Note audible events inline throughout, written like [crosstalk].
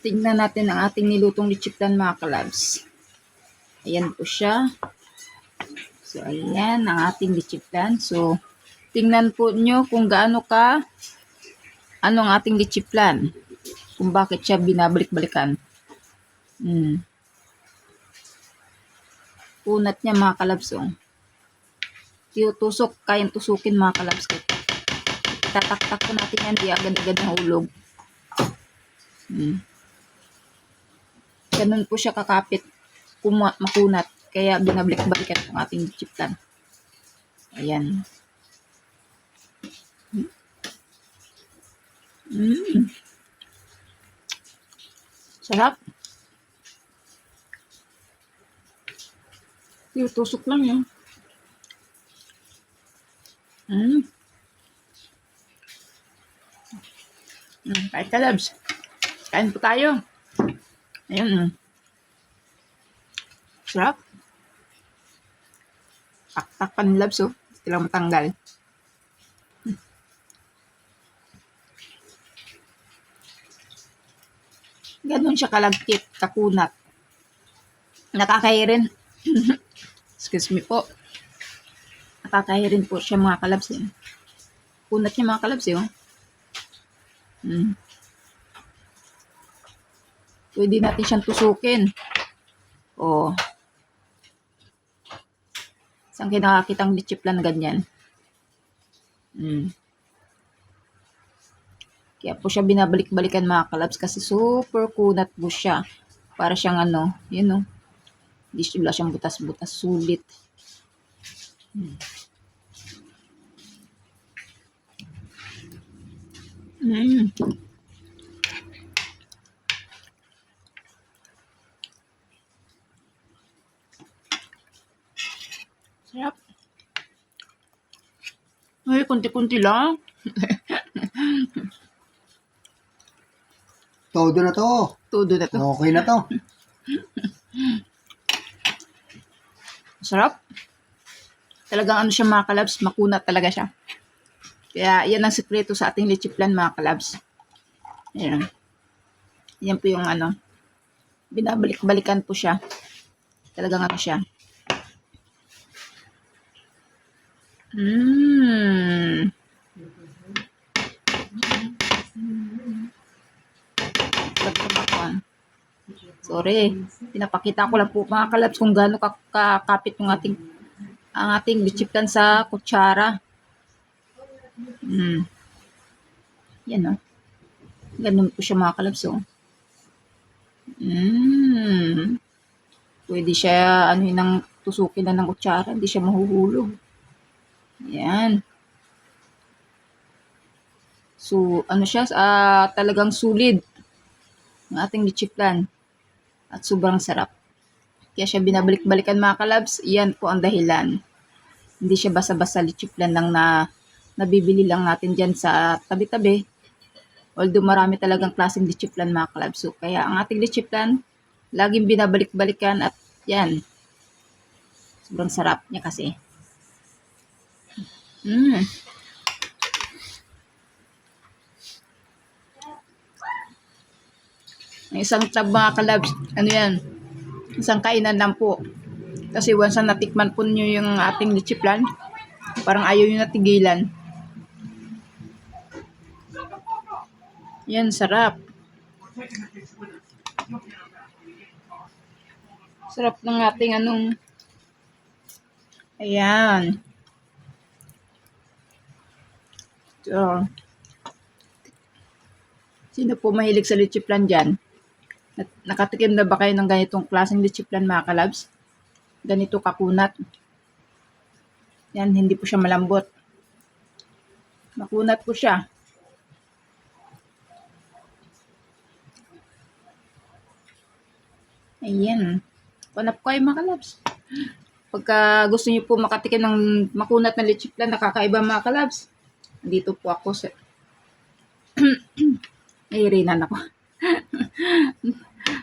Tingnan natin ang ating nilutong lechiplan mga kalabs. Ayan po siya. So, ayan ang ating lechiplan. So, tingnan po nyo kung gaano ka ano ang ating lechiplan. Kung bakit siya binabalik-balikan. Hmm. Punat niya mga kalabs. Oh. Tinutusok, kayang tusukin mga kalabs. Tataktak ko natin yan, di agad-agad nahulog. Hmm. Ganun po siya kakapit kung ma- makunat. Kaya binabalik-balikan ang ating chiplan. Ayan. Mm. Sarap. Tinutusok lang yun. Mm. Mm, kahit kalabs. Kain po tayo. Ayun. Mm. Sarap. Taktak pa ni Labs, oh. Hindi lang matanggal. Ganon siya kalagkit, kakunat. Nakakahirin. [clears throat] Excuse me po. Nakakahirin po siya mga kalabs. Eh. Kunat niya mga kalabs, eh. Oh. Hmm. Pwede natin siyang tusukin. Oh. Saan kayo nakakitang lechiplan na ganyan? Hmm. Kaya po siya binabalik-balikan mga kalabs kasi super kunat po siya. Para siyang ano, yun o. Hindi siya siyang butas-butas, sulit. Hmm. Mm. Sarap. Ay, kunti-kunti lang. [laughs] Todo na to. Todo na to. Okay na to. [laughs] Sarap. Talagang ano siya mga kalabs, makunat talaga siya. Kaya yan ang sekreto sa ating lechiplan mga kalabs. Ayan. Yan po yung ano, binabalik-balikan po siya. Talagang ano siya. Pagkabakuan. Sorry. Pinapakita ko lang po mga kalabs kung gaano ka- kakapit yung ating ang ating lechiplan sa kutsara. Mm. Yan o. Ganun po siya mga kalabs o. Mm. Pwede siya ano yun, tusukin na ng kutsara. Hindi siya mahuhulog. Yan. So, ano siya, ah, talagang sulid ng ating lechiplan. At sobrang sarap. Kaya siya binabalik-balikan mga kalabs. Yan po ang dahilan. Hindi siya basa-basa lechiplan lang na nabibili lang natin dyan sa tabi-tabi. Although marami talagang klaseng lechiplan mga kalabs. So, kaya ang ating lechiplan, laging binabalik-balikan at yan. Sobrang sarap niya kasi. Mm. Ang isang tab mga kalabs, ano yan, isang kainan lang po. Kasi once na natikman po nyo yung ating lechiplan, parang ayaw nyo natigilan. Yan, sarap. Sarap ng ating anong, ayan. So, sino po mahilig sa lechiplan dyan? Nat- Nakatikim na ba kayo ng ganitong klaseng lechiplan mga kalabs? Ganito kakunat. Yan, hindi po siya malambot. Makunat po siya. Ayan. Panap ko kayo mga kalabs. Pagka gusto niyo po makatikim ng makunat na lechiplan, nakakaiba mga kalabs. Dito po ako sa... [clears throat] Nahirinan ako.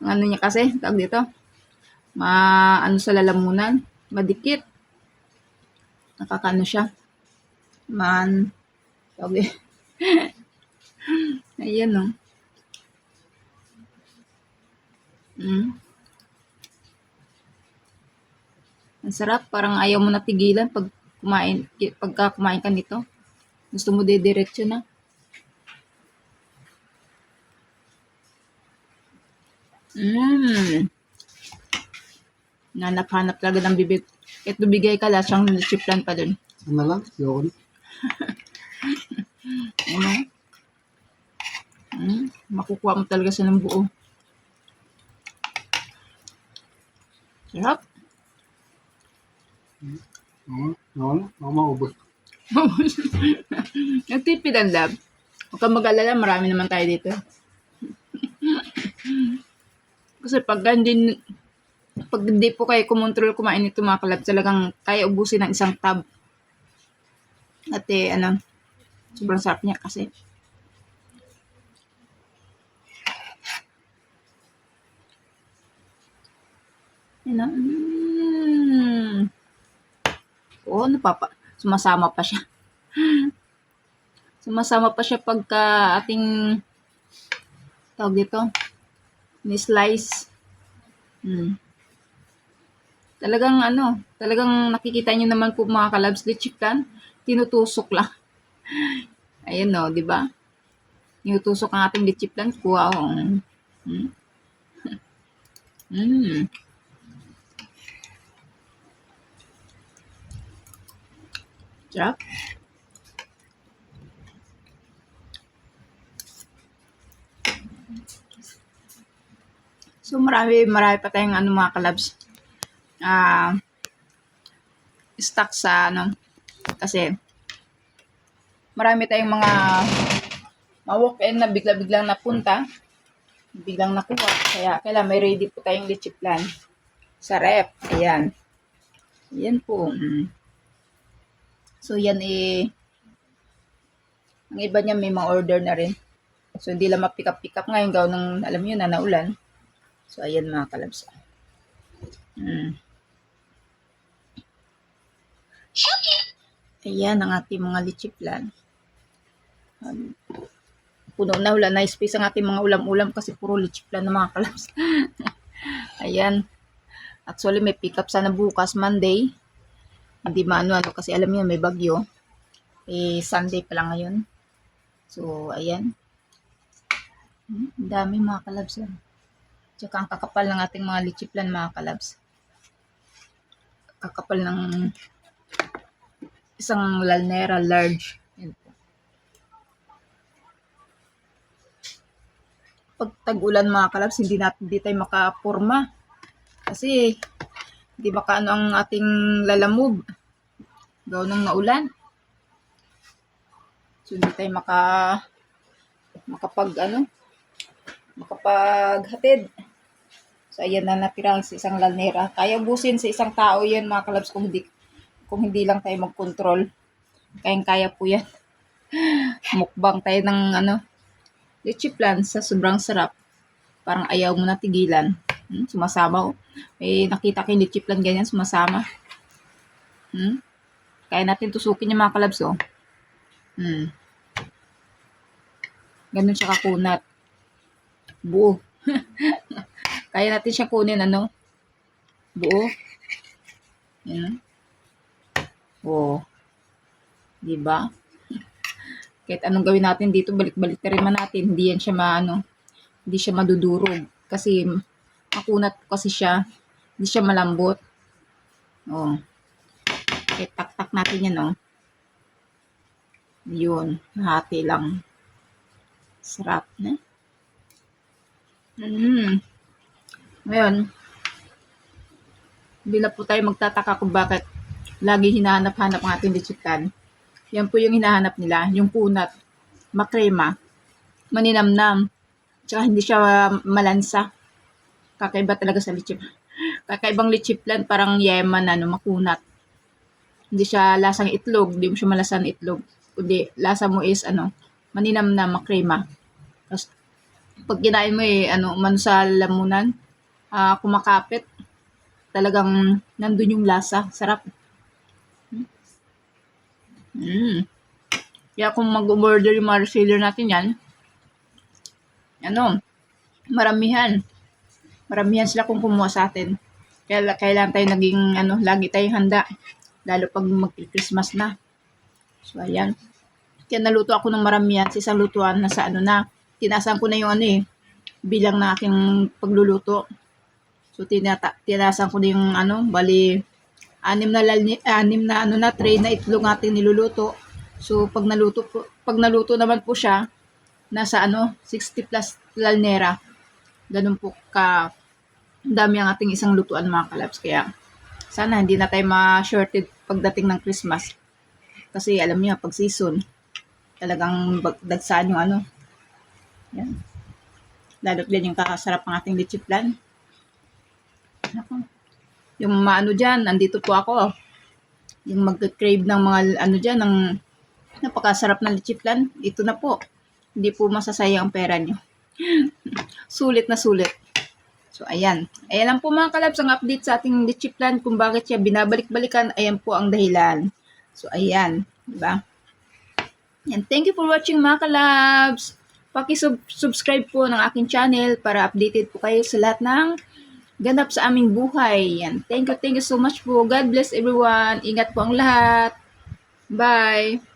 Ang [laughs] ano niya kasi, tawag dito, ma, ano sa lalamunan, madikit. Nakakaano siya. Man, tawag eh. [laughs] Ayan o. Mm. Ang sarap, parang ayaw mo na tigilan pag kumain, pagka kumain ka nito. Gusto mo didiretso na. Mmm. Nanap-hanap talaga ng bibig. Kahit bibigay ka lang, siyang chiplan pa dun. Ano lang? [laughs] Yun. Ano? Mm, makukuha mo talaga siya ng buo. Sarap. Oo. Oo. Oo. Maubos. Nagtipid ang lab. Huwag kang mag-alala, marami naman tayo dito. Kasi pag hindi, pag hindi po kayo kumontrol kumain nito mga kalab, talagang kaya ubusin ng isang tab. At eh, ano, sobrang sarap niya kasi. Yan ang, mm. Oo, napapa, sumasama pa siya. Sumasama pa siya pagka ating tawag dito, ni-slice. Hmm. Talagang ano, talagang nakikita niyo naman po mga kalabs, chicken, tinutusok lang. Ayun no, di ba? Tinutusok ang ating lichiplan, kuha oh. Hmm. [laughs] Mm. Sarap. So marami, marami pa tayong ano mga kalabs. Ah, stock sa ano, kasi marami tayong mga ma-walk-in na bigla-biglang napunta, biglang nakuha. Kaya kailangan may ready po tayong leche plan sa rep. Ayan. Ayan po. Mm. So yan eh, ang iba niya may mga order na rin. So hindi lang ma-pick up pick up ngayon gaw ng alam niyo na naulan. So ayan mga kalabs. Mm. Ayan ang ating mga lichiplan. Um, puno na wala na space ang ating mga ulam-ulam kasi puro lichiplan na mga kalabs. [laughs] ayan. Actually may pick up sana bukas Monday. Hindi maano ano kasi alam niyo may bagyo. Eh Sunday pa lang ngayon. So ayan. Hmm, dami mga kalabs yan. Tsaka ang kakapal ng ating mga lichiplan mga kalabs. Kakapal ng isang lalnera large. Yan po. Pag tag-ulan mga kalabs, hindi natin hindi tayo makaporma. Kasi hindi makaano ang ating lalamove. Gaw nang naulan. So hindi tayo maka makapag ano makapaghatid. So, ayan na natira sa isang lalnera. Kaya busin sa isang tao yan, mga kalabs, kung hindi, kung hindi lang tayo mag-control. Kayang-kaya po yan. [laughs] Mukbang tayo ng, ano, leche plan sa sobrang sarap. Parang ayaw mo na tigilan. Hmm, sumasama ko. May nakita ko yung leche plan ganyan, sumasama. Hmm? Kaya natin tusukin yung mga kalabs, oh. Hmm. Ganun siya kakunat. Buo. [laughs] Kaya natin siya kunin, ano? Buo. Yan. Oo. Diba? [laughs] Kahit anong gawin natin dito, balik-balik na rin man natin. Hindi yan siya maano, hindi siya madudurog. Kasi, makunat kasi siya. Hindi siya malambot. Oh. Kahit tak-tak natin yan, oh. Yun. Hati lang. Sarap na. Mm. Ngayon, hindi na po tayo magtataka kung bakit lagi hinahanap-hanap ang ating lichitan. Yan po yung hinahanap nila, yung punat, makrema, maninamnam, tsaka hindi siya malansa. Kakaiba talaga sa lichip. Kakaibang lichiplan, parang yeman, ano, makunat. Hindi siya lasang itlog, hindi mo siya malasan itlog. Kundi, lasa mo is, ano, maninamnam, makrema. Tapos, pag kinain mo eh, ano, man sa lamunan, ah kumakapit. Talagang nandun yung lasa. Sarap. Mm. Kaya kung mag-order yung mga natin yan, ano, maramihan. Maramihan sila kung kumuha sa atin. Kaya kailangan tayo naging ano, lagi tayong handa. Lalo pag mag-Christmas na. So, ayan. Kaya naluto ako ng maramihan sa lutuan na sa ano na. Tinasan ko na yung ano eh, bilang na aking pagluluto. So, tinata tinasan ko na yung ano, bali, anim na, lalni, anim na ano na tray na itlog ating niluluto. So, pag naluto, po, pag naluto naman po siya, nasa ano, 60 plus lalnera. Ganun po ka dami ang ating isang lutuan mga kalabs. Kaya, sana hindi na tayo ma-shorted pagdating ng Christmas. Kasi alam niyo, pag season, talagang dagsaan yung ano. Yan. Lalo't yan yung kakasarap ng ating leche plan. Ako. Yung maano dyan, nandito po ako. Yung mag-crave ng mga ano dyan, ng napakasarap ng leche plan. Ito na po. Hindi po masasayang ang pera nyo. [laughs] sulit na sulit. So, ayan. Ayan lang po mga kalabs ang update sa ating leche plan kung bakit siya binabalik-balikan. Ayan po ang dahilan. So, ayan. Diba? And thank you for watching mga kalabs. Paki-subscribe po ng aking channel para updated po kayo sa lahat ng ganap sa aming buhay. Yan. Thank you, thank you so much po. God bless everyone. Ingat po ang lahat. Bye.